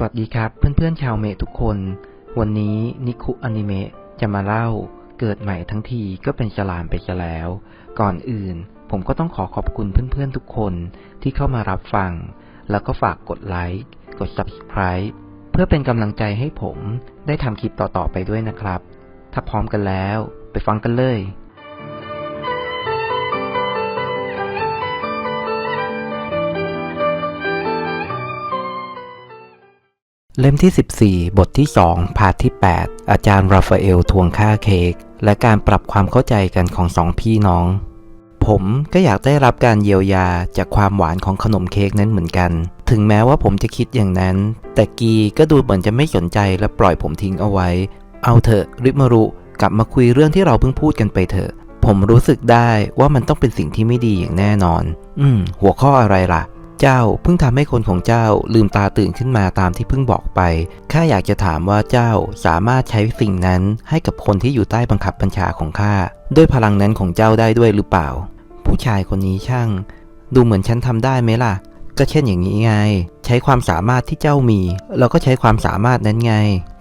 สวัสดีครับเพื่อนๆชาวเมทุกคน วันนี้นิคุอนิเมะจะมาเล่าเกิดใหม่ทั้งทีก็เป็นฉลามไปซะแล้ว ก่อนอื่น ผมก็ต้องขอขอบคุณเพื่อนๆทุกคนที่เข้ามารับฟัง แล้วก็ฝากกดไลค์กด Subscribe เพื่อเป็นกำลังใจให้ผมได้ทำคลิปต่อๆไปด้วยนะครับ ถ้าพร้อมกันแล้ว ไปฟังกันเลย เล่มที่ 14 บทที่ 2 พาร์ทที่ 8 อาจารย์ราฟาเอลทวงค่าเค้กและการปรับความเข้าใจกันของสองพี่น้อง ผมก็อยากได้รับการเยียวยาจากความหวานของขนมเค้กนั้นเหมือนกัน ถึงแม้ว่าผมจะคิดอย่างนั้น แต่กีก็ดูเหมือนจะไม่สนใจและปล่อยผมทิ้งเอาไว้ เอาเถอะริมารุกลับมาคุยเรื่องที่เราเพิ่งพูดกันไปเถอะ ผมรู้สึกได้ว่ามันต้องเป็นสิ่งที่ไม่ดีอย่างแน่นอน อืม หัวข้ออะไรล่ะ เจ้าเพิ่งทำให้คนของเจ้าลืมตาตื่นขึ้นมาตามที่เพิ่งบอกไป ข้าอยากจะถามว่าเจ้าสามารถใช้สิ่งนั้นให้กับคนที่อยู่ใต้บังคับบัญชาของข้าด้วยพลังนั้นของเจ้าได้ด้วยหรือเปล่า ผู้ชายคนนี้ช่าง ดูเหมือนฉันทำได้ไหมล่ะ ก็เช่นอย่างนี้ไง ใช้ความสามารถที่เจ้ามีแล้วก็ใช้ความสามารถนั้นไง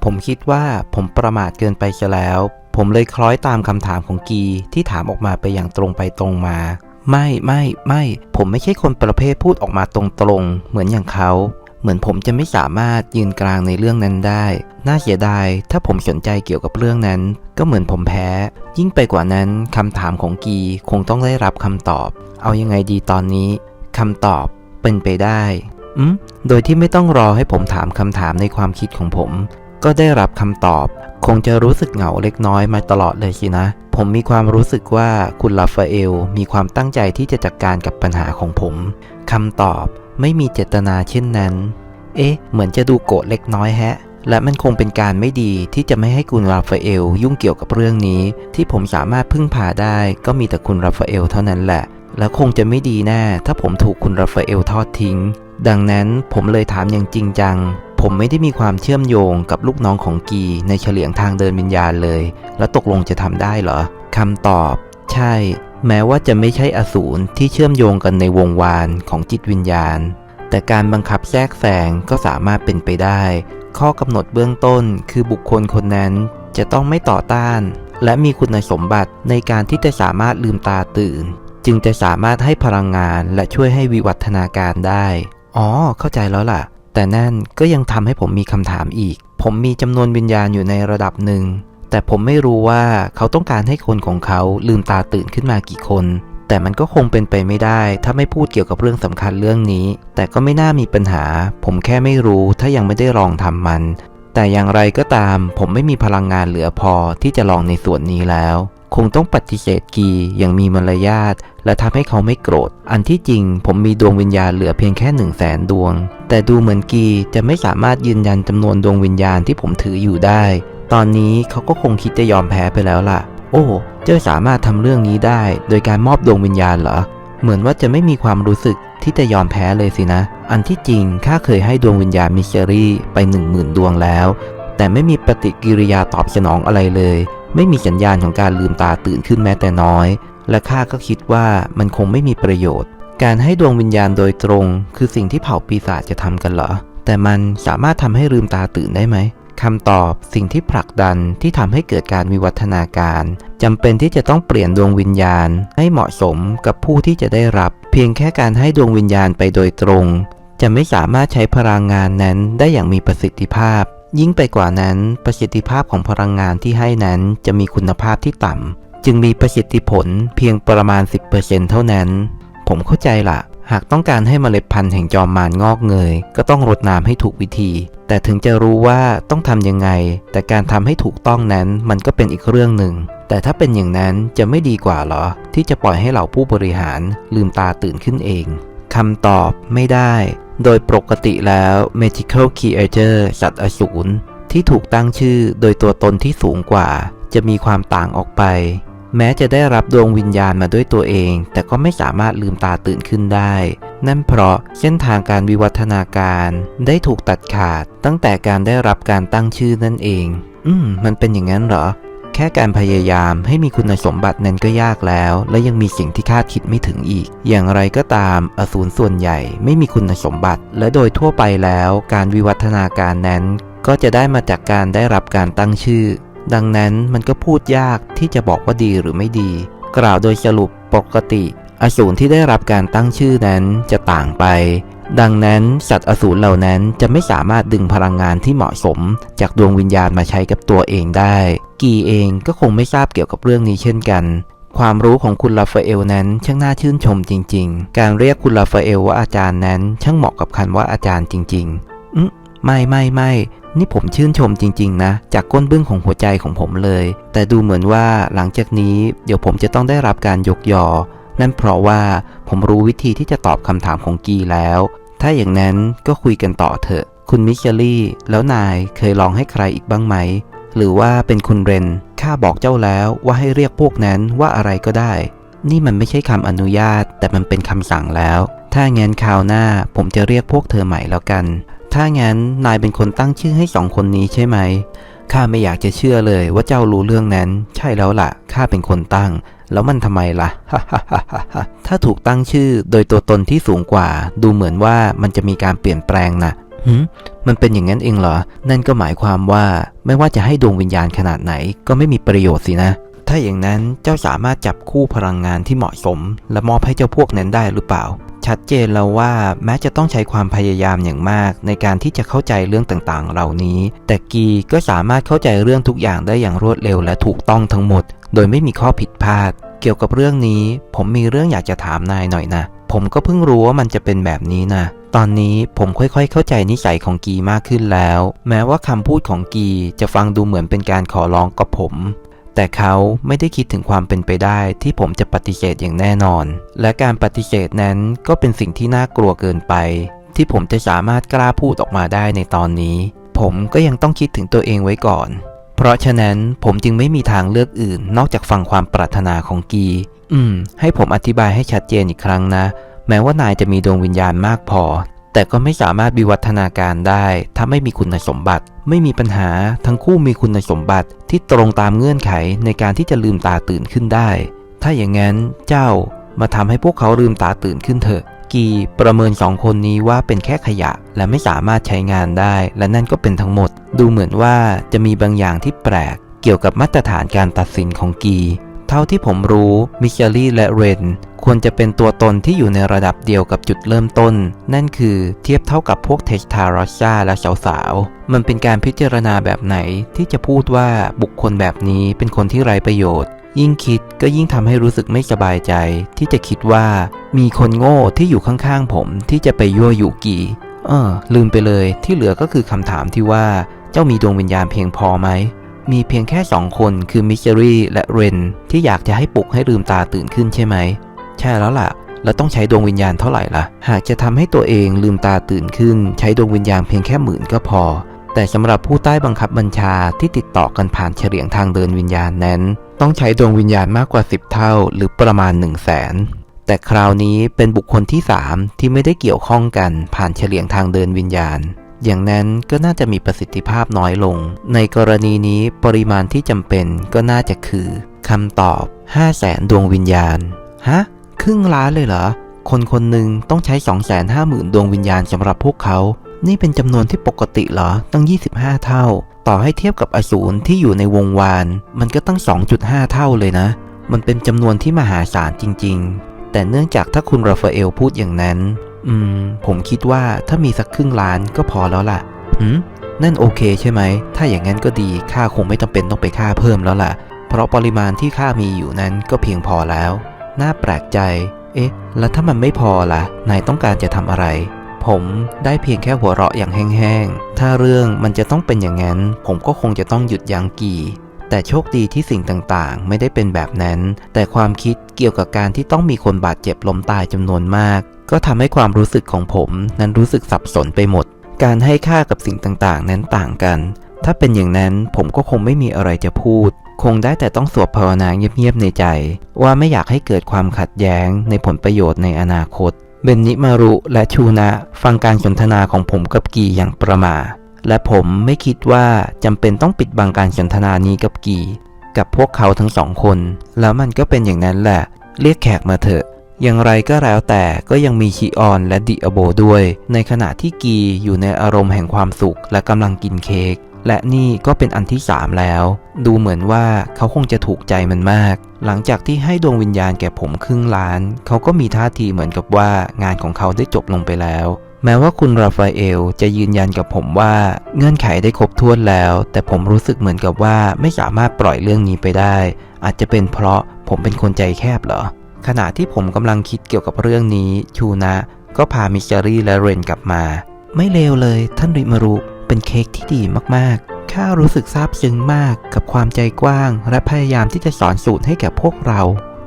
ผมคิดว่าผมประมาทเกินไปซะแล้ว ผมเลยคล้อยตามคำถามของกีที่ถามออกมาไปอย่างตรงไปตรงมา ไม่ไม่ไม่ ผมไม่ใช่คนประเภทพูดออกมาตรงๆ เหมือนอย่างเขา เหมือนผมจะไม่สามารถยืนกลางในเรื่องนั้นได้ น่าเสียดาย ถ้าผมสนใจเกี่ยวกับเรื่องนั้น ก็เหมือนผมแพ้ ยิ่งไปกว่านั้นคำถามของกีคงต้องได้รับคำตอบ เอายังไงดีตอนนี้คำตอบเป็นไปได้อืมโดยที่ไม่ต้องรอให้ผมถามคำถามในความคิดของผม ก็ได้รับคำตอบ คงจะรู้สึกเหงาเล็กน้อยมาตลอดเลยสินะ ผมมีความรู้สึกว่าคุณลาฟาเอลมีความตั้งใจที่จะจัดการกับปัญหาของผมคำตอบไม่มีเจตนาเช่นนั้น เอ๊ะ เหมือนจะดูโกรธเล็กน้อยแฮะ และมันคงเป็นการไม่ดีที่จะไม่ให้คุณราฟาเอลยุ่งเกี่ยวกับเรื่องนี้ ที่ผมสามารถพึ่งพาได้ ก็มีแต่คุณราฟาเอลเท่านั้นแหละ และคงจะไม่ดีแน่ถ้าผมถูกคุณราฟาเอลทอดทิ้ง ดังนั้นผมเลยถามอย่างจริงจัง ผมไม่ได้มีความเชื่อมโยงกับลูกน้องของกีในเฉลียงทางเดินวิญญาณเลย แล้วตกลงจะทำได้เหรอคำตอบ ใช่ แม้ว่าจะไม่ใช่อสูรที่เชื่อมโยงกันในวงวานของจิตวิญญาณ แต่การบังคับแทรกแซงก็สามารถเป็นไปได้ ข้อกำหนดเบื้องต้นคือบุคคลคนนั้นจะต้องไม่ต่อต้าน และมีคุณสมบัติในการที่จะสามารถลืมตาตื่น จึงจะสามารถให้พลังงานและช่วยให้วิวัฒนาการได้ อ๋อ เข้าใจแล้วล่ะ แต่นั่นก็ยังทำให้ผมมีคำถามอีก ผมมีจำนวนวิญญาณอยู่ในระดับหนึ่ง แต่ผมไม่รู้ว่าเขาต้องการให้คนของเขาลืมตาตื่นขึ้นมากี่คน แต่มันก็คงเป็นไปไม่ได้ ถ้าไม่พูดเกี่ยวกับเรื่องสำคัญเรื่องนี้ แต่ก็ไม่น่ามีปัญหา ผมแค่ไม่รู้ถ้ายังไม่ได้ลองทำมัน แต่อย่างไรก็ตาม ผมไม่มีพลังงานเหลือพอที่จะลองในส่วนนี้แล้ว คงต้องปฏิเสธกีอย่างมีมารยาท และทำให้เขาไม่โกรธ อันที่จริงผมมีดวงวิญญาณเหลือเพียงแค่หนึ่งแสนดวง แต่ดูเหมือนกีจะไม่สามารถยืนยันจำนวนดวงวิญญาณที่ผมถืออยู่ได้ ตอนนี้เขาก็คงคิดจะยอมแพ้ไปแล้วล่ะ โอ้ เจ้าสามารถทำเรื่องนี้ได้ โดยการมอบดวงวิญญาณเหรอ เหมือนว่าจะไม่มีความรู้สึกที่จะยอมแพ้เลยสินะ อันที่จริงข้าเคยให้ดวงวิญญาณมิเชอรี่ไปหนึ่งหมื่นดวงแล้ว แต่ไม่มีปฏิกิริยาตอบสนองอะไรเลย ไม่มีสัญญาณของการลืมตาตื่นขึ้นแม้แต่น้อย และข้าก็คิดว่ามันคงไม่มีประโยชน์ การให้ดวงวิญญาณโดยตรง คือสิ่งที่เผ่าปีศาจจะทำกันเหรอ แต่มันสามารถทำให้ลืมตาตื่นได้ไหมคำตอบสิ่งที่ผลักดันที่ทำให้เกิดการวิวัฒนาการจำเป็นที่จะต้องเปลี่ยนดวงวิญญาณ ให้เหมาะสมกับผู้ที่จะได้รับ เพียงแค่การให้ดวงวิญญาณไปโดยตรง จะไม่สามารถใช้พลังงานนั้นได้อย่างมีประสิทธิภาพ ยิ่งไปกว่านั้นประสิทธิภาพของพลังงานที่ให้นั้นจะมีคุณภาพที่ต่ำ จึงมีประสิทธิผลเพียงประมาณ 10%เท่านั้น ผมเข้าใจละหากต้องการให้เมล็ดพันธุ์แห่งจอมมารงอกเงย ก็ต้องรดน้ำให้ถูกวิธี แต่ถึงจะรู้ว่าต้องทำยังไง แต่การทำให้ถูกต้องนั้นมันก็เป็นอีกเรื่องหนึ่ง แต่ถ้าเป็นอย่างนั้นจะไม่ดีกว่าเหรอ ที่จะปล่อยให้เหล่าผู้บริหารลืมตาตื่นขึ้นเองคำตอบไม่ได้ โดยปกติแล้ว Magical Creature สัตว์อสูรที่ถูกตั้งชื่อโดยตัวตนที่สูงกว่า จะมีความต่างออกไป แม้จะได้รับดวงวิญญาณมาด้วยตัวเอง แต่ก็ไม่สามารถลืมตาตื่นขึ้นได้ นั่นเพราะเส้นทางการวิวัฒนาการได้ถูกตัดขาด ตั้งแต่การได้รับการตั้งชื่อนั่นเอง อืม มันเป็นอย่างนั้นเหรอ แค่การพยายามให้มีคุณสมบัตินั้นก็ยากแล้ว และยังมีสิ่งที่คาดคิดไม่ถึงอีก อย่างไรก็ตาม อสูรส่วนใหญ่ไม่มีคุณสมบัติ และโดยทั่วไปแล้ว การวิวัฒนาการนั้น ก็จะได้มาจากการได้รับการตั้งชื่อ ดังนั้นมันก็พูดยากที่จะบอกว่าดีหรือไม่ดี กล่าวโดยสรุปปกติ อสูรที่ได้รับการตั้งชื่อนั้นจะต่างไป ดังนั้นสัตว์อสูรเหล่านั้นจะไม่สามารถดึงพลังงานที่เหมาะสม จากดวงวิญญาณมาใช้กับตัวเองได้ กีเองก็คงไม่ทราบเกี่ยวกับเรื่องนี้เช่นกันความรู้ของคุณลาฟาเอลนั้นช่างน่าชื่นชมจริง ๆ การเรียกคุณลาฟาเอลว่าอาจารย์นั้นช่างเหมาะกับคำว่าอาจารย์จริงๆอื ไม่ไม่ไม่นี่ผมชื่นชมจริง ๆ นะ จากก้นบึ้งของหัวใจของผมเลย แต่ดูเหมือนว่าหลังจากนี้เดี๋ยวผมจะต้องได้รับการยกยอ นั่นเพราะว่าผมรู้วิธีที่จะตอบคำถามของกีแล้ว ถ้าอย่างนั้นก็คุยกันต่อเถอะ คุณมิเชลี่ แล้วนายเคยลองให้ใครอีกบ้างไหม หรือว่าเป็นคุณเรนข้าบอกเจ้าแล้วว่าให้เรียกพวกนั้นว่าอะไรก็ได้ นี่มันไม่ใช่คำอนุญาต แต่มันเป็นคำสั่งแล้ว ถ้างั้นคราวหน้าผมจะเรียกพวกเธอใหม่แล้วกัน ถ้างั้นนายเป็นคนตั้งชื่อให้สองคนนี้ใช่ไหม ข้าไม่อยากจะเชื่อเลยว่าเจ้ารู้เรื่องนั้น ใช่แล้วล่ะ ข้าเป็นคนตั้ง แล้วมันทำไมล่ะ ถ้าถูกตั้งชื่อโดยตัวตนที่สูงกว่า ดูเหมือนว่ามันจะมีการเปลี่ยนแปลงนะมันเป็นอย่างนั้นเองเหรอ นั่นก็หมายความว่าไม่ว่าจะให้ดวงวิญญาณขนาดไหน ก็ไม่มีประโยชน์สินะ ถ้าอย่างนั้นเจ้าสามารถจับคู่พลังงานที่เหมาะสม และมอบให้เจ้าพวกนั้นได้หรือเปล่า ชัดเจนแล้วว่าแม้จะต้องใช้ความพยายามอย่างมาก ในการที่จะเข้าใจเรื่องต่างๆ เหล่านี้ แต่กีก็สามารถเข้าใจเรื่องทุกอย่างได้อย่างรวดเร็วและถูกต้องทั้งหมด โดยไม่มีข้อผิดพลาด เกี่ยวกับเรื่องนี้ ผมมีเรื่องอยากจะถามนายหน่อยนะ ผมก็เพิ่งรู้ว่ามันจะเป็นแบบนี้นะตอนนี้ผมค่อยๆ เข้าใจนิสัยของกีมากขึ้นแล้ว แม้ว่าคำพูดของกีจะฟังดูเหมือนเป็นการขอร้องกับผม แต่เขาไม่ได้คิดถึงความเป็นไปได้ที่ผมจะปฏิเสธอย่างแน่นอน และการปฏิเสธนั้นก็เป็นสิ่งที่น่ากลัวเกินไป ที่ผมจะสามารถกล้าพูดออกมาได้ในตอนนี้ ผมก็ยังต้องคิดถึงตัวเองไว้ก่อน เพราะฉะนั้นผมจึงไม่มีทางเลือกอื่น นอกจากฟังความปรารถนาของกี อืม ให้ผมอธิบายให้ชัดเจนอีกครั้งนะ แม้ว่านายจะมีดวงวิญญาณมากพอ แต่ก็ไม่สามารถวิวัฒนาการได้ ถ้าไม่มีคุณสมบัติ ไม่มีปัญหาทั้งคู่มีคุณสมบัติที่ตรงตามเงื่อนไขในการที่จะลืมตาตื่นขึ้นได้ ถ้าอย่างนั้นเจ้ามาทำให้พวกเขาลืมตาตื่นขึ้นเถอะ กีประเมินสองคนนี้ว่าเป็นแค่ขยะ และไม่สามารถใช้งานได้ และนั่นก็เป็นทั้งหมด ดูเหมือนว่าจะมีบางอย่างที่แปลก เกี่ยวกับมาตรฐานการตัดสินของกี เท่าที่ผมรู้มิเชลลี่และเรนควรจะเป็นตัวตนที่อยู่ในระดับเดียวกับจุดเริ่มต้น นั่นคือเทียบเท่ากับพวกเทสทารอชาและสาวๆ มันเป็นการพิจารณาแบบไหนที่จะพูดว่าบุคคลแบบนี้เป็นคนที่ไร้ประโยชน์ ยิ่งคิดก็ยิ่งทำให้รู้สึกไม่สบายใจ ที่จะคิดว่ามีคนโง่ที่อยู่ข้างๆผมที่จะไปยั่วยุกีเออลืมไปเลยที่เหลือก็คือคำถามที่ว่าเจ้ามีดวงวิญญาณเพียงพอไหม มีเพียงแค่สองคนคือมิชรี่และเรนที่อยากจะให้ปลุกให้ลืมตาตื่นขึ้นใช่ไหม ใช่แล้วล่ะ แล้วต้องใช้ดวงวิญญาณเท่าไหร่ล่ะ หากจะทำให้ตัวเองลืมตาตื่นขึ้น ใช้ดวงวิญญาณเพียงแค่หมื่นก็พอ แต่สำหรับผู้ใต้บังคับบัญชาที่ติดต่อกันผ่านเฉลียงทางเดินวิญญาณนั้น ต้องใช้ดวงวิญญาณมากกว่า 10 เท่า หรือประมาณ 1 0 0 0 0แสนแต่คราวนี้เป็นบุคคลที่ 3 ที่ไม่ได้เกี่ยวข้องกันผ่านเฉลียงทางเดินวิญญาณ อย่างนั้นก็น่าจะมีประสิทธิภาพน้อยลง ในกรณีนี้ปริมาณที่จำเป็นก็น่าจะคือคำตอบ 5 0 0แสนดวงวิญญาณ ฮะ ครึ่งล้านเลยเหรอ คนคนหนึ่งต้องใช้ 250,000 ดวงวิญญาณสำหรับพวกเขา นี่เป็นจำนวนที่ปกติเหรอ ตั้ง 25 เท่า ต่อให้เทียบกับอสูรที่อยู่ในวงวาน มันก็ตั้ง 2.5 เท่าเลยนะ มันเป็นจำนวนที่มหาศาลจริง ๆ แต่เนื่องจากถ้าคุณราฟาเอลพูดอย่างนั้น อืม ผมคิดว่าถ้ามีสักครึ่งล้านก็พอแล้วล่ะหืมนั่นโอเคใช่ไหม ถ้าอย่างนั้นก็ดีข้าคงไม่จำเป็นต้องไปฆ่าเพิ่มแล้วล่ะ เพราะปริมาณที่ข้ามีอยู่นั้นก็เพียงพอแล้ว น่าแปลกใจ เอ๊ะ แล้วถ้ามันไม่พอล่ะ นายต้องการจะทำอะไร ผมได้เพียงแค่หัวเราะอย่างแห้งๆ ถ้าเรื่องมันจะต้องเป็นอย่างนั้น ผมก็คงจะต้องหยุดยั้งกี่ แต่โชคดีที่สิ่งต่างๆ ไม่ได้เป็นแบบนั้น แต่ความคิดเกี่ยวกับการที่ต้องมีคนบาดเจ็บล้มตายจำนวนมาก ก็ทำให้ความรู้สึกของผมนั้นรู้สึกสับสนไปหมด การให้ค่ากับสิ่งต่างๆ นั้นต่างกัน ถ้าเป็นอย่างนั้นผมก็คงไม่มีอะไรจะพูด คงได้แต่ต้องสวดภาวนาเงียบๆในใจ ว่าไม่อยากให้เกิดความขัดแย้งในผลประโยชน์ในอนาคต เบนนิมารุและชูนะฟังการสนทนาของผมกับกีอย่างประมาและผมไม่คิดว่าจำเป็นต้องปิดบังการสนทนานี้กับกี กับพวกเขาทั้งสองคน แล้วมันก็เป็นอย่างนั้นแหละ เรียกแขกมาเถอะ อย่างไรก็แล้วแต่ก็ยังมีชีออนและดิอโบด้วย ในขณะที่กีอยู่ในอารมณ์แห่งความสุขและกำลังกินเค้กและนี่ก็เป็นอันที่สามแล้ว ดูเหมือนว่าเขาคงจะถูกใจมันมาก หลังจากที่ให้ดวงวิญญาณแก่ผมครึ่งล้าน เขาก็มีท่าทีเหมือนกับว่างานของเขาได้จบลงไปแล้ว แม้ว่าคุณราฟาเอลจะยืนยันกับผมว่าเงื่อนไขได้ครบถ้วนแล้ว แต่ผมรู้สึกเหมือนกับว่าไม่สามารถปล่อยเรื่องนี้ไปได้ อาจจะเป็นเพราะผมเป็นคนใจแคบเหรอ ขณะที่ผมกำลังคิดเกี่ยวกับเรื่องนี้ชูนะ ก็พามิสเจอรี่และเรนกลับมา ไม่เลวเลยท่านริมารุเป็นเค้กที่ดีมากๆ ข้ารู้สึกซาบซึ้งมากกับความใจกว้าง และพยายามที่จะสอนสูตรให้แก่พวกเรา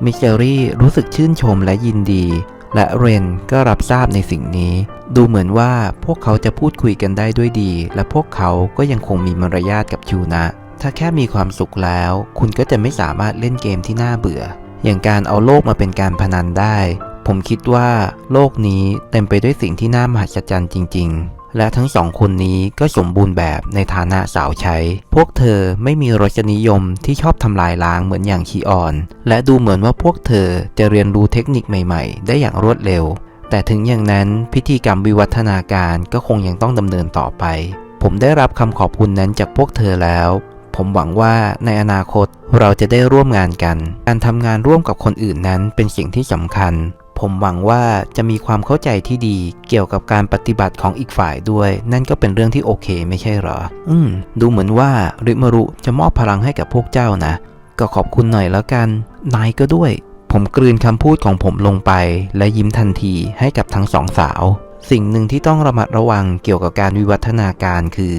มิเจอรี่รู้สึกชื่นชมและยินดี และเรนก็รับทราบในสิ่งนี้ ดูเหมือนว่าพวกเขาจะพูดคุยกันได้ด้วยดี และพวกเขาก็ยังคงมีมารยาทกับชูนะ ถ้าแค่มีความสุขแล้ว คุณก็จะไม่สามารถเล่นเกมที่น่าเบื่อ อย่างการเอาโลกมาเป็นการพนันได้ ผมคิดว่าโลกนี้เต็มไปด้วยสิ่งที่น่ามหัศจรรย์จริง ๆและทั้งสองคนนี้ก็สมบูรณ์แบบในฐานะสาวใช้ พวกเธอไม่มีรสนิยมที่ชอบทำลายล้างเหมือนอย่างชีออน และดูเหมือนว่าพวกเธอจะเรียนรู้เทคนิคใหม่ๆ ได้อย่างรวดเร็ว แต่ถึงอย่างนั้นพิธีกรรมวิวัฒนาการก็คงยังต้องดำเนินต่อไป ผมได้รับคำขอบคุณนั้นจากพวกเธอแล้ว ผมหวังว่าในอนาคตเราจะได้ร่วมงานกัน การทำงานร่วมกับคนอื่นนั้นเป็นสิ่งที่สำคัญ ผมหวังว่าจะมีความเข้าใจที่ดีเกี่ยวกับการปฏิบัติของอีกฝ่ายด้วย นั่นก็เป็นเรื่องที่โอเคไม่ใช่หรอ อืม ดูเหมือนว่าริมารุจะมอบพลังให้กับพวกเจ้านะ ก็ขอบคุณหน่อยแล้วกัน นายก็ด้วย ผมกลืนคำพูดของผมลงไป และยิ้มทันทีให้กับทั้งสองสาว สิ่งหนึ่งที่ต้องระมัดระวังเกี่ยวกับการวิวัฒนาการคือ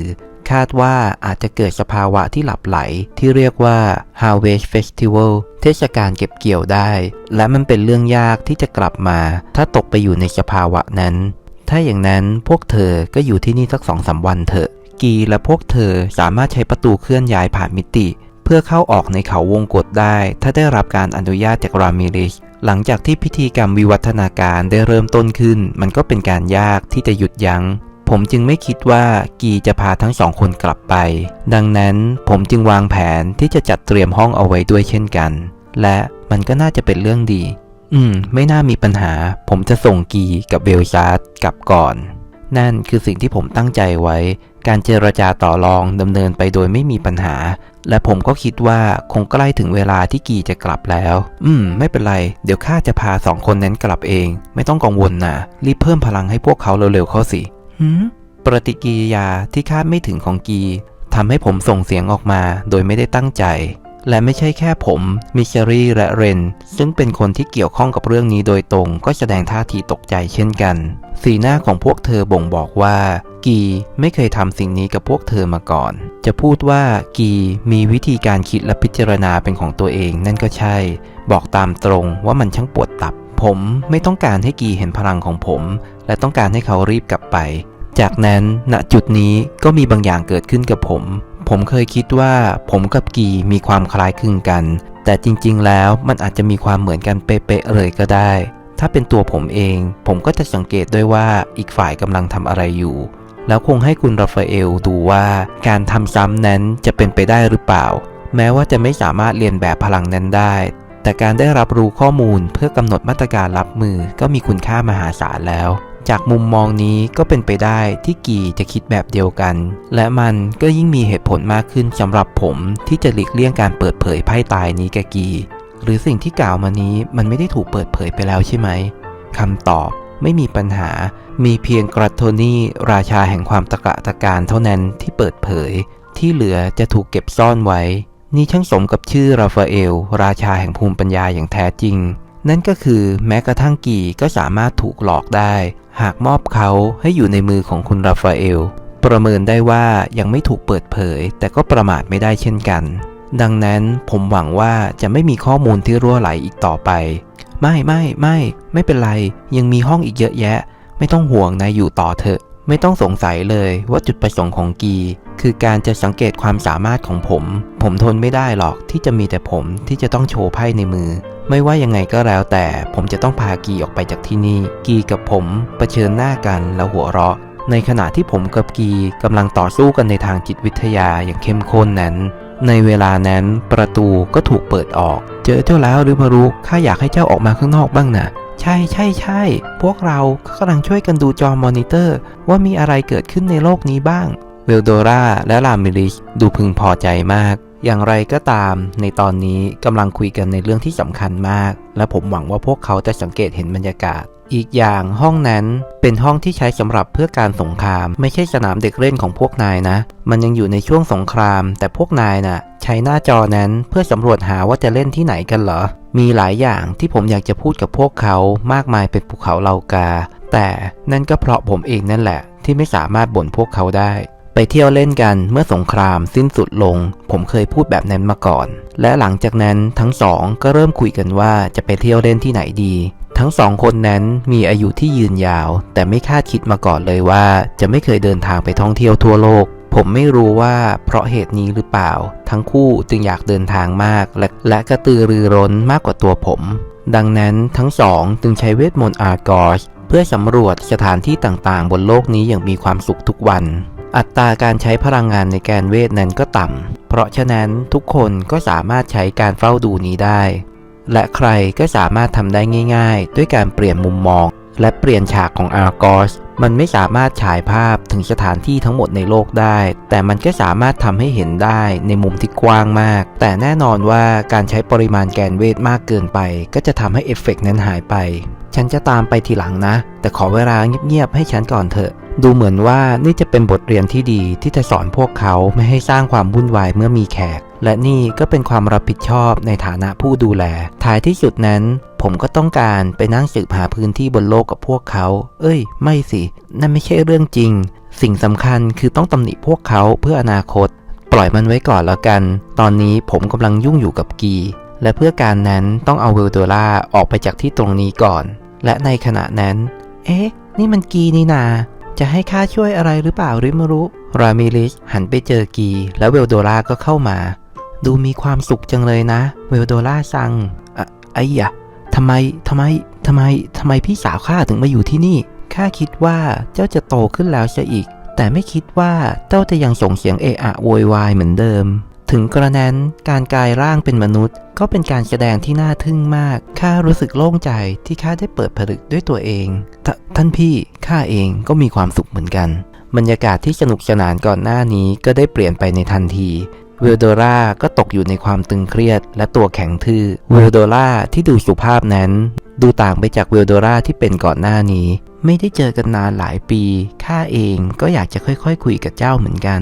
คาดว่าอาจจะเกิดสภาวะที่หลับไหล ที่เรียกว่า Harvest Festival เทศกาลเก็บเกี่ยวได้ และมันเป็นเรื่องยากที่จะกลับมา ถ้าตกไปอยู่ในสภาวะนั้น ถ้าอย่างนั้นพวกเธอก็อยู่ที่นี่สักสองสามวันเถอะ กีและพวกเธอสามารถใช้ประตูเคลื่อนย้ายผ่านมิติ เพื่อเข้าออกในเขาวงกฏได้ ถ้าได้รับการอนุญาตจากรามิริชหลังจากที่พิธีกรรมวิวัฒนาการได้เริ่มต้นขึ้น มันก็เป็นการยากที่จะหยุดยัง้ง ผมจึงไม่คิดว่ากีจะพาทั้งสองคนกลับไป ดังนั้นผมจึงวางแผนที่จะจัดเตรียมห้องเอาไว้ด้วยเช่นกัน และมันก็น่าจะเป็นเรื่องดี อืม ไม่น่ามีปัญหา ผมจะส่งกีกับเบลชาร์ดกลับก่อน นั่นคือสิ่งที่ผมตั้งใจไว้ การเจรจาต่อรองดำเนินไปโดยไม่มีปัญหา และผมก็คิดว่าคงใกล้ถึงเวลาที่กีจะกลับแล้ว อืม ไม่เป็นไร เดี๋ยวข้าจะพาสองคนนั้นกลับเอง ไม่ต้องกังวลนะรีบเพิ่มพลังให้พวกเขาเร็วๆเข้าสิ หืมปฏิกิริยาที่คาดไม่ถึงของกีทำให้ผมส่งเสียงออกมาโดยไม่ได้ตั้งใจ และไม่ใช่แค่ผม มิเชรี่และเรน ซึ่งเป็นคนที่เกี่ยวข้องกับเรื่องนี้โดยตรงก็แสดงท่าทีตกใจเช่นกัน สีหน้าของพวกเธอบ่งบอกว่า กีไม่เคยทำสิ่งนี้กับพวกเธอมาก่อน จะพูดว่ากีมีวิธีการคิดและพิจารณาเป็นของตัวเองนั่นก็ใช่ บอกตามตรงว่ามันช่างปวดตับ ผมไม่ต้องการให้กีเห็นพลังของผม และต้องการให้เขารีบกลับไป จากนั้นณจุดนี้ก็มีบางอย่างเกิดขึ้นกับผม ผมเคยคิดว่าผมกับกีมีความคล้ายคลึงกัน แต่จริงๆ แล้วมันอาจจะมีความเหมือนกันเป๊ะๆเลยก็ได้ ถ้าเป็นตัวผมเอง ผมก็จะสังเกตด้วยว่าอีกฝ่ายกำลังทำอะไรอยู่ แล้วคงให้คุณราฟาเอลดูว่าการทำซ้ำนั้นจะเป็นไปได้หรือเปล่า แม้ว่าจะไม่สามารถเรียนแบบพลังนั้นได้ แต่การได้รับรู้ข้อมูลเพื่อกำหนดมาตรการรับมือก็มีคุณค่ามหาศาลแล้ว จากมุมมองนี้ก็เป็นไปได้ที่กีจะคิดแบบเดียวกัน และมันก็ยิ่งมีเหตุผลมากขึ้นสำหรับผมที่จะหลีกเลี่ยงการเปิดเผยไพ่ตายนี้แกกี หรือสิ่งที่กล่าวมานี้มันไม่ได้ถูกเปิดเผยไปแล้วใช่ไหมคำตอบไม่มีปัญหา มีเพียงกราโทนี่ราชาแห่งความตะกะตะการเท่านั้นที่เปิดเผย ที่เหลือจะถูกเก็บซ่อนไว้ นี่ช่างสมกับชื่อราฟาเอล ราชาแห่งภูมิปัญญาอย่างแท้จริง นั่นก็คือแม้กระทั่งกีก็สามารถถูกหลอกได้ หากมอบเขาให้อยู่ในมือของคุณราฟาเอล ประเมินได้ว่ายังไม่ถูกเปิดเผย แต่ก็ประมาทไม่ได้เช่นกัน ดังนั้นผมหวังว่าจะไม่มีข้อมูลที่รั่วไหลอีกต่อไป ไม่ไม่ไม่ ไม่เป็นไร ยังมีห้องอีกเยอะแยะ ไม่ต้องห่วงนายอยู่ต่อเถอะ ไม่ต้องสงสัยเลยว่าจุดประสงค์ของกี คือการจะสังเกตความสามารถของผม ผมทนไม่ได้หรอกที่จะมีแต่ผมที่จะต้องโชว์ไพ่ในมือ ไม่ว่ายังไงก็แล้วแต่ผมจะต้องพากีออกไปจากที่นี่ กีกับผมเผชิญหน้ากันแล้วหัวเราะ ในขณะที่ผมกับกีกำลังต่อสู้กันในทางจิตวิทยาอย่างเข้มข้นนั้น ในเวลานั้นประตูก็ถูกเปิดออก เจอเจ้าแล้วหรือมารุข้าอยากให้เจ้าออกมาข้างนอกบ้างนะ ใช่ใช่ใช่พวกเราก็กำลังช่วยกันดูจอมอนิเตอร์ ว่ามีอะไรเกิดขึ้นในโลกนี้บ้าง เวลโดราและลามิลิชดูพึงพอใจมาก อย่างไรก็ตาม ในตอนนี้กำลังคุยกันในเรื่องที่สำคัญมาก และผมหวังว่าพวกเขาจะสังเกตเห็นบรรยากาศ อีกอย่างห้องนั้นเป็นห้องที่ใช้สำหรับเพื่อการสงคราม ไม่ใช่สนามเด็กเล่นของพวกนายนะ มันยังอยู่ในช่วงสงคราม แต่พวกนายน่ะ ใช้หน้าจอนั้นเพื่อสำรวจหาว่าจะเล่นที่ไหนกันเหรอ มีหลายอย่างที่ผมอยากจะพูดกับพวกเขามากมายเป็นภูเขาเหล่ากา แต่นั่นก็เพราะผมเองนั่นแหละ ที่ไม่สามารถบ่นพวกเขาได้ ไปเที่ยวเล่นกันเมื่อสงครามสิ้นสุดลง ผมเคยพูดแบบนั้นมาก่อน และหลังจากนั้นทั้งสองก็เริ่มคุยกันว่าจะไปเที่ยวเล่นที่ไหนดี ทั้งสองคนนั้นมีอายุที่ยืนยาว แต่ไม่คาดคิดมาก่อนเลยว่า จะไม่เคยเดินทางไปท่องเที่ยวทั่วโลก ผมไม่รู้ว่าเพราะเหตุนี้หรือเปล่า ทั้งคู่จึงอยากเดินทางมากและและกระตือรือร้นมากกว่าตัวผม ดังนั้นทั้งสองจึงใช้เวทมนต์อาร์กอสเพื่อสำรวจสถานที่ต่างๆ บนโลกนี้อย่างมีความสุขทุกวัน อัตราการใช้พลังงานในแกนเวทนั้นก็ต่ำ เพราะฉะนั้นทุกคนก็สามารถใช้การเฝ้าดูนี้ได้ และใครก็สามารถทำได้ง่าย ๆ ด้วยการเปลี่ยนมุมมอง และเปลี่ยนฉากของอาร์กอสมันไม่สามารถฉายภาพถึงสถานที่ทั้งหมดในโลกได้ แต่มันก็สามารถทำให้เห็นได้ในมุมที่กว้างมาก แต่แน่นอนว่าการใช้ปริมาณแกนเวทมากเกินไป ก็จะทำให้เอฟเฟกต์นั้นหายไป ฉันจะตามไปทีหลังนะ แต่ขอเวลาเงียบๆให้ฉันก่อนเถอะ ดูเหมือนว่านี่จะเป็นบทเรียนที่ดีที่จะสอนพวกเขาไม่ให้สร้างความวุ่นวายเมื่อมีแขก และนี่ก็เป็นความรับผิดชอบในฐานะผู้ดูแล ท้ายที่สุดนั้น ผมก็ต้องการไปนั่งสืบหาพื้นที่บนโลกกับพวกเขา เอ้ย ไม่สิ นั่นไม่ใช่เรื่องจริง สิ่งสำคัญคือต้องตำหนิพวกเขาเพื่ออนาคต ปล่อยมันไว้ก่อนแล้วกัน ตอนนี้ผมกำลังยุ่งอยู่กับกี และเพื่อการนั้นต้องเอาเวลโดล่าออกไปจากที่ตรงนี้ก่อน และในขณะนั้น เอ๊ะ นี่มันกีนี่นา จะให้ข้าช่วยอะไรหรือเปล่าริมารุ รามิลิชหันไปเจอกี แล้วเวลโดล่าก็เข้ามา ดูมีความสุขจังเลยนะ เวลโดล่าซังอะไอ้ยะทำไมทำไมทำไมทำไมพี่สาวข้าถึงมาอยู่ที่นี่ข้าคิดว่าเจ้าจะโตขึ้นแล้วซะอีก แต่ไม่คิดว่าเจ้าจะยังส่งเสียงเอะอะโวยวายเหมือนเดิม ถึงกระนั้นการกลายร่างเป็นมนุษย์ ก็เป็นการแสดงที่น่าทึ่งมากข้ารู้สึกโล่งใจที่ข้าได้เปิดผลึกด้วยตัวเองทท่านพี่ข้าเองก็มีความสุขเหมือนกัน บรรยากาศที่สนุกสนานก่อนหน้านี้ก็ได้เปลี่ยนไปในทันที เวลโดราก็ตกอยู่ในความตึงเครียด และตัวแข็งทื่อ เวลโดราที่ดูสุภาพนั้น ดูต่างไปจากเวลโดราที่เป็นก่อนหน้านี้ ไม่ได้เจอกันนานหลายปี ข้าเองก็อยากจะค่อยๆคุยกับเจ้าเหมือนกัน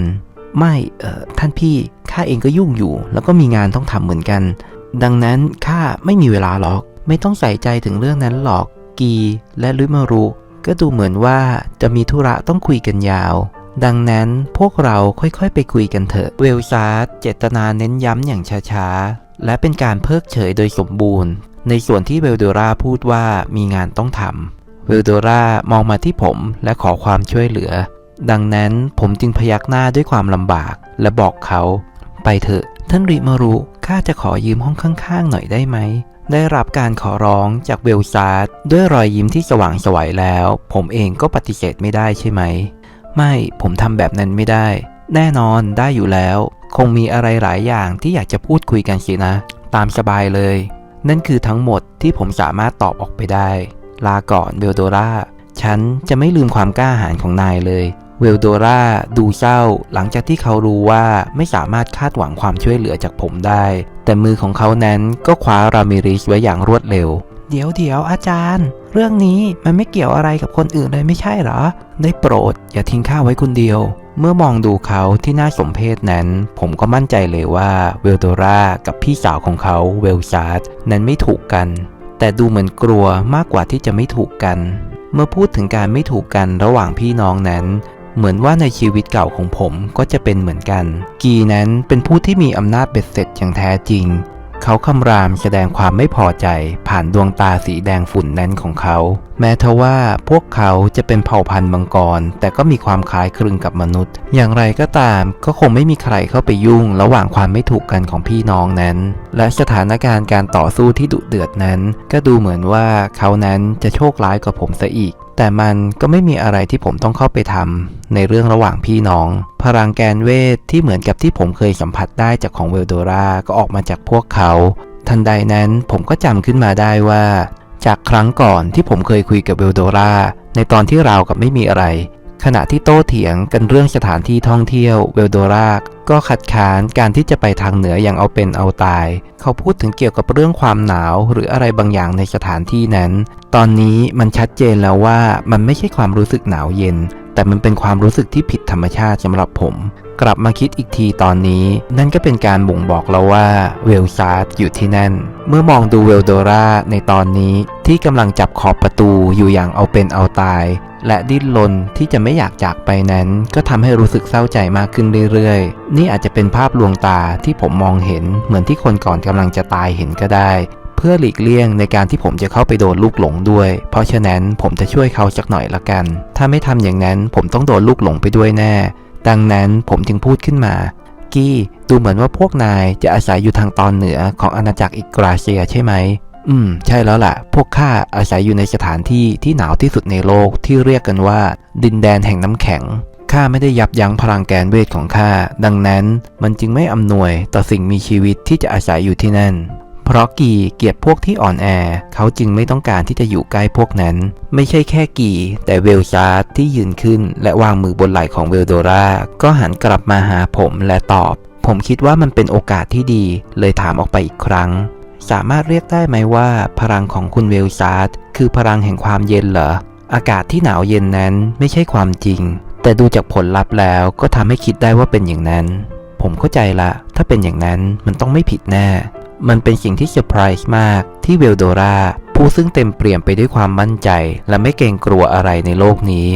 ไม่ เอ่อท่านพี่ ข้าเองก็ยุ่งอยู่ แล้วก็มีงานต้องทำเหมือนกัน ดังนั้นข้าไม่มีเวลาหรอก ไม่ต้องใส่ใจถึงเรื่องนั้นหรอก กีและลุยมารุก็ดูเหมือนว่าจะมีธุระต้องคุยกันยาว ดังนั้นพวกเราค่อยๆ ไปคุยกันเถอะ เวลซาร์ดเจตนาเน้นย้ำอย่างช้าๆ และเป็นการเพิกเฉยโดยสมบูรณ์ ในส่วนที่เวลโดราพูดว่ามีงานต้องทำ เวลโดรามองมาที่ผมและขอความช่วยเหลือ ดังนั้นผมจึงพยักหน้าด้วยความลำบาก และบอกเขา ไปเถอะ ท่านริมารุข้าจะขอยืมห้องข้างๆ หน่อยได้ไหมได้รับการขอร้องจากเวลซาร์ดด้วยรอยยิ้มที่สว่างสวยแล้ว ผมเองก็ปฏิเสธไม่ได้ใช่ไหม ไม่ผมทำแบบนั้นไม่ได้ แน่นอนได้อยู่แล้ว คงมีอะไรหลายอย่างที่อยากจะพูดคุยกันสินะ ตามสบายเลย นั่นคือทั้งหมดที่ผมสามารถตอบออกไปได้ ลาก่อนเวลโดราฉันจะไม่ลืมความกล้าหาญของนายเลยเวลโดราดูเศร้าหลังจากที่เขารู้ว่าไม่สามารถคาดหวังความช่วยเหลือจากผมได้ แต่มือของเขานั้นก็คว้ารามิริสไว้อย่างรวดเร็ว เดี๋ยวเดี๋ยวอาจารย์ เรื่องนี้มันไม่เกี่ยวอะไรกับคนอื่นเลยไม่ใช่เหรอ ได้โปรด อย่าทิ้งข้าไว้คนเดียว เมื่อมองดูเขาที่น่าสมเพชนั้น ผมก็มั่นใจเลยว่าเวลโดรากับพี่สาวของเขาเวลซาร์ดนั้นไม่ถูกกัน แต่ดูเหมือนกลัวมากกว่าที่จะไม่ถูกกัน เมื่อพูดถึงการไม่ถูกกันระหว่างพี่น้องนั้นเหมือนว่าในชีวิตเก่าของผมก็จะเป็นเหมือนกัน กีนั้นเป็นผู้ที่มีอำนาจเบ็ดเสร็จอย่างแท้จริง เขาคำรามแสดงความไม่พอใจผ่านดวงตาสีแดงฝุ่นนั้นของเขา แม้ทว่าพวกเขาจะเป็นเผ่าพันธุ์มังกร แต่ก็มีความคล้ายคลึงกับมนุษย์ อย่างไรก็ตามก็คงไม่มีใครเข้าไปยุ่ง ระหว่างความไม่ถูกกันของพี่น้องนั้น และสถานการณ์การต่อสู้ที่ดุเดือดนั้น ก็ดูเหมือนว่าเขานั้นจะโชคร้ายกว่าผมซะอีก แต่มันก็ไม่มีอะไรที่ผมต้องเข้าไปทำในเรื่องระหว่างพี่น้อง พลังแกนเวทที่เหมือนกับที่ผมเคยสัมผัสได้จากของเวลโดราก็ออกมาจากพวกเขา ทันใดนั้นผมก็จำขึ้นมาได้ว่า จากครั้งก่อนที่ผมเคยคุยกับเวลโดราในตอนที่เรากับไม่มีอะไร ขณะที่โต้เถียงกันเรื่องสถานที่ท่องเที่ยวเวลโดราก็ขัดขานการที่จะไปทางเหนืออย่างเอาเป็นเอาตาย เขาพูดถึงเกี่ยวกับเรื่องความหนาวหรืออะไรบางอย่างในสถานที่นั้น ตอนนี้มันชัดเจนแล้วว่ามันไม่ใช่ความรู้สึกหนาวเย็น แต่มันเป็นความรู้สึกที่ผิดธรรมชาติสำหรับผม กลับมาคิดอีกทีตอนนี้ นั่นก็เป็นการบ่งบอกแล้วว่าเวลซาร์ดอยู่ที่นั่น เมื่อมองดูเวลโดราในตอนนี้ที่กำลังจับขอบประตูอยู่อย่างเอาเป็นเอาตาย และดิ้นรนที่จะไม่อยากจากไปนั้น ก็ทำให้รู้สึกเศร้าใจมากขึ้นเรื่อยๆ นี่อาจจะเป็นภาพลวงตาที่ผมมองเห็น เหมือนที่คนก่อนกำลังจะตายเห็นก็ได้ เพื่อหลีกเลี่ยงในการที่ผมจะเข้าไปโดนลูกหลงด้วย เพราะฉะนั้นผมจะช่วยเขาสักหน่อยละกัน ถ้าไม่ทำอย่างนั้นผมต้องโดนลูกหลงไปด้วยแน่ ดังนั้นผมจึงพูดขึ้นมากี้ดูเหมือนว่าพวกนายจะอาศัยอยู่ทางตอนเหนือของอาณาจักรอิกราเซียใช่ไหม อืม ใช่แล้วล่ะ พวกข้าอาศัยอยู่ในสถานที่ที่หนาวที่สุดในโลกที่เรียกกันว่า ดินแดนแห่งน้ำแข็งข้าไม่ได้ยับยั้งพลังแกนเวทของข้าดังนั้นมันจึงไม่อำนวยต่อสิ่งมีชีวิตที่จะอาศัยอยู่ที่นั่น เพราะกีเกียดพวกที่อ่อนแอ เขาจึงไม่ต้องการที่จะอยู่ใกล้พวกนั้น ไม่ใช่แค่กีแต่เวลชาร์ดที่ยืนขึ้น และวางมือบนไหล่ของเวลโดราก็หันกลับมาหาผมและตอบ ผมคิดว่ามันเป็นโอกาสที่ดี เลยถามออกไปอีกครั้ง สามารถเรียกได้ไหมว่า พลังของคุณเวลชาร์ดคือพลังแห่งความเย็นเหรอ อากาศที่หนาวเย็นนั้นไม่ใช่ความจริง แต่ดูจากผลลัพธ์แล้วก็ทำให้คิดได้ว่าเป็นอย่างนั้น ผมเข้าใจละ ถ้าเป็นอย่างนั้นมันต้องไม่ผิดแน่ มันเป็นสิ่งที่เซอร์ไพรส์มากที่เวลโดราผู้ซึ่งเต็มเปี่ยมไปด้วยความมั่นใจ และไม่เกรงกลัวอะไรในโลกนี้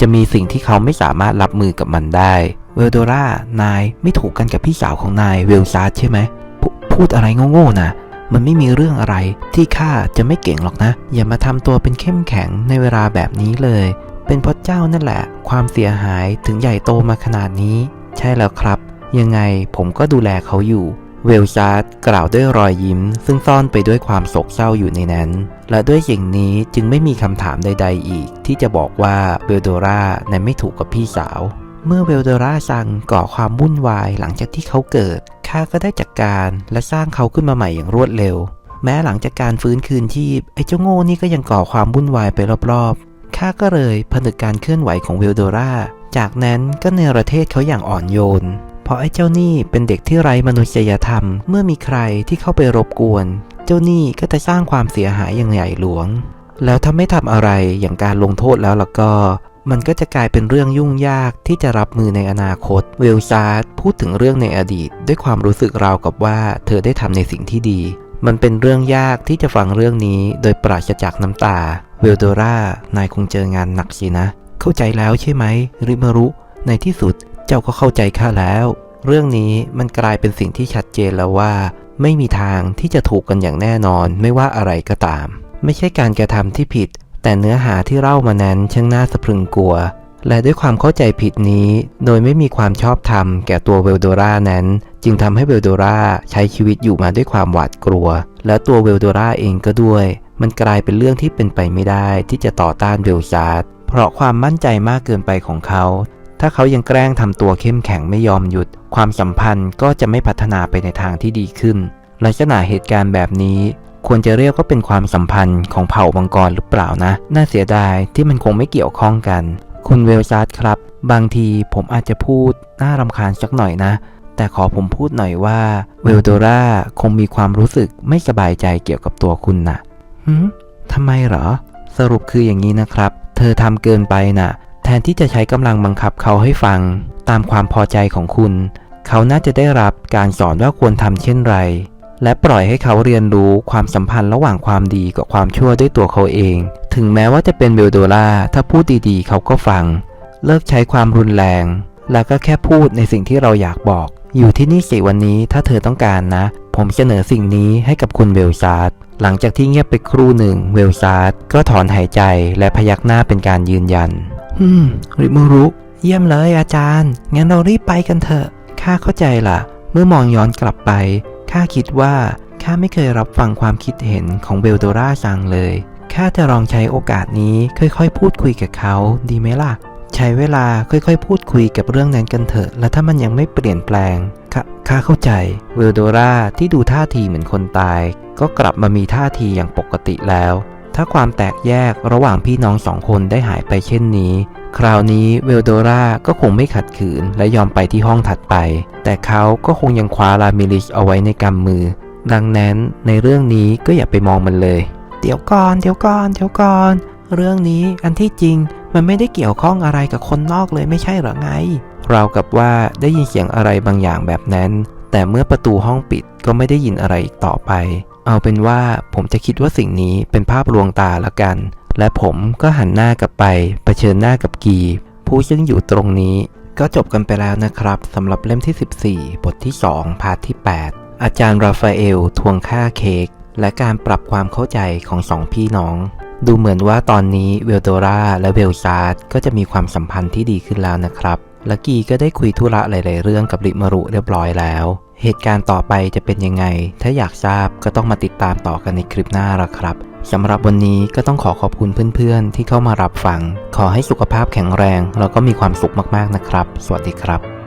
จะมีสิ่งที่เขาไม่สามารถรับมือกับมันได้เวลโดรานายไม่ถูกกันกับพี่สาวของนายเวลซาร์ดใช่ไหมพพูดอะไรโง่ๆนะ มันไม่มีเรื่องอะไรที่ข้าจะไม่เก่งหรอกนะ อย่ามาทำตัวเป็นเข้มแข็งในเวลาแบบนี้เลย เป็นเพราะเจ้านั่นแหละ ความเสียหายถึงใหญ่โตมาขนาดนี้ ใช่แล้วครับ ยังไงผมก็ดูแลเขาอยู่ เวลชาร์ดกล่าวด้วยรอยยิ้ม ซึ่งซ่อนไปด้วยความโศกเศร้าอยู่ในนั้น และด้วยสิ่งนี้จึงไม่มีคำถามใด ๆ อีก ที่จะบอกว่าเวลโดรานั้นไม่ถูกกับพี่สาว เมื่อเวลโดราซังก่อความวุ่นวายหลังจากที่เขาเกิด ข้าก็ได้จัดกการและสร้างเขาขึ้นมาใหม่อย่างรวดเร็ว แม้หลังจากการฟื้นคืนชีพไอ้เจ้าโง่นี่ก็ยังก่อความวุ่นวายไปรอบๆ ข้าก็เลยผนึกการเคลื่อนไหวของเวลโดรา จากนั้นก็เนรเทศเขาอย่างอ่อนโยน เพราะไอ้เจ้านี่เป็นเด็กที่ไร้มนุษยธรรม เมื่อมีใครที่เข้าไปรบกวน เจ้านี่ก็จะสร้างความเสียหายอย่างใหญ่หลวง แล้วถ้าไม่ทำอะไรอย่างการลงโทษแล้วล่ะก็ มันก็จะกลายเป็นเรื่องยุ่งยากที่จะรับมือในอนาคต เวลซาร์ดพูดถึงเรื่องในอดีต ด้วยความรู้สึกราวกับว่า เธอได้ทำในสิ่งที่ดี มันเป็นเรื่องยากที่จะฟังเรื่องนี้ โดยปราศจากน้ำตา เวลโดรา นายคงเจองานหนักสินะ เข้าใจแล้วใช่ไหม ริมารุ ในที่สุดเจ้าก็เข้าใจข้าแล้ว เรื่องนี้มันกลายเป็นสิ่งที่ชัดเจนแล้วว่า ไม่มีทางที่จะถูกกันอย่างแน่นอน ไม่ว่าอะไรก็ตาม ไม่ใช่การกระทำที่ผิด แต่เนื้อหาที่เล่ามานั้นช่างน่าสะพรึงกลัว และด้วยความเข้าใจผิดนี้ โดยไม่มีความชอบธรรมแก่ตัวเวลโดรานั้น จึงทำให้เวลโดราใช้ชีวิตอยู่มาด้วยความหวาดกลัว และตัวเวลโดราเองก็ด้วย มันกลายเป็นเรื่องที่เป็นไปไม่ได้ที่จะต่อต้านเวลชาร์ดเพราะความมั่นใจมากเกินไปของเขา ถ้าเขายังแกล้งทำตัวเข้มแข็งไม่ยอมหยุด ความสัมพันธ์ก็จะไม่พัฒนาไปในทางที่ดีขึ้นลักษณะเหตุการณ์แบบนี้ ควรจะเรียกว่าเป็นความสัมพันธ์ของเผ่ามังกรหรือเปล่านะ น่าเสียดายที่มันคงไม่เกี่ยวข้องกัน คุณเวลซาร์ดครับ บางทีผมอาจจะพูดน่ารำคาญสักหน่อยนะ แต่ขอผมพูดหน่อยว่าเวลโดราคงมีความรู้สึกไม่สบายใจเกี่ยวกับตัวคุณนะ่ะหืมทำไมเหรอ สรุปคืออย่างนี้นะครับ เธอทำเกินไปน่ะ แทนที่จะใช้กำลังบังคับเขาให้ฟัง ตามความพอใจของคุณ เขาน่าจะได้รับการสอนว่าควรทำเช่นไร และปล่อยให้เขาเรียนรู้ความสัมพันธ์ระหว่างความดีกับความชั่วด้วยตัวเขาเอง ถึงแม้ว่าจะเป็นเวลโดล่าถ้าพูดดีๆ เขาก็ฟัง เลิกใช้ความรุนแรง แล้วก็แค่พูดในสิ่งที่เราอยากบอก อยู่ที่นี่สิวันนี้ถ้าเธอต้องการนะ ผมเสนอสิ่งนี้ให้กับคุณเวลซาร์ดหลังจากที่เงียบไปครู่หนึ่งเวลซาร์ดก็ถอนหายใจและพยักหน้าเป็นการยืนยันอืมริมูรุเยี่ยมเลยอาจารย์ งั้นเรารีบไปกันเถอะ ข้าเข้าใจล่ะ เมื่อมองย้อนกลับไป ข้าคิดว่าข้าไม่เคยรับฟังความคิดเห็นของเบลโดราซังเลย ข้าจะลองใช้โอกาสนี้ค่อยๆ พูดคุยกับเขาดีไหมล่ะ ใช้เวลาค่อยๆ พูดคุยกับเรื่องนั้นกันเถอะ และถ้ามันยังไม่เปลี่ยนแปลงข้าข้าเข้าใจ เวลโดราที่ดูท่าทีเหมือนคนตาย ก็กลับมามีท่าทีอย่างปกติแล้ว ถ้าความแตกแยกระหว่างพี่น้องสองคนได้หายไปเช่นนี้ คราวนี้เวลโดราก็คงไม่ขัดขืนและยอมไปที่ห้องถัดไป แต่เขาก็คงยังคว้าลามิลิชเอาไว้ในกำมือ ดังนั้นในเรื่องนี้ก็อย่าไปมองมันเลย เดี๋ยวก่อนเดี๋ยวก่อนเดี๋ยวก่อน เรื่องนี้อันที่จริงมันไม่ได้เกี่ยวข้องอะไรกับคนนอกเลยไม่ใช่เหรอไง เราวกับว่าได้ยินเสียงอะไรบางอย่างแบบนั้น แต่เมื่อประตูห้องปิดก็ไม่ได้ยินอะไรอีกต่อไป เอาเป็นว่าผมจะคิดว่าสิ่งนี้เป็นภาพลวงตาละกัน และผมก็หันหน้ากลับไปเผชิญหน้ากับกี ผู้ซึ่งอยู่ตรงนี้ ก็จบกันไปแล้วนะครับสำหรับเล่มที่ 14 บทที่ 2 พาร์ทที่ 8 อาจารย์ราฟาเอลทวงค่าเค้กและการปรับความเข้าใจของสองพี่น้อง ดูเหมือนว่าตอนนี้เวลโดราและเวลซาร์ก็จะมีความสัมพันธ์ที่ดีขึ้นแล้วนะครับ และกีก็ได้คุยธุระหลาย ๆ เรื่องกับริมารุเรียบร้อยแล้ว เหตุการณ์ต่อไปจะเป็นยังไง ถ้าอยากทราบก็ต้องมาติดตามต่อกันในคลิปหน้าละครับสำหรับวันนี้ก็ต้องขอขอบคุณเพื่อน ๆ ที่เข้ามารับฟัง ขอให้สุขภาพแข็งแรง แล้วก็มีความสุขมาก ๆ นะครับ สวัสดีครับ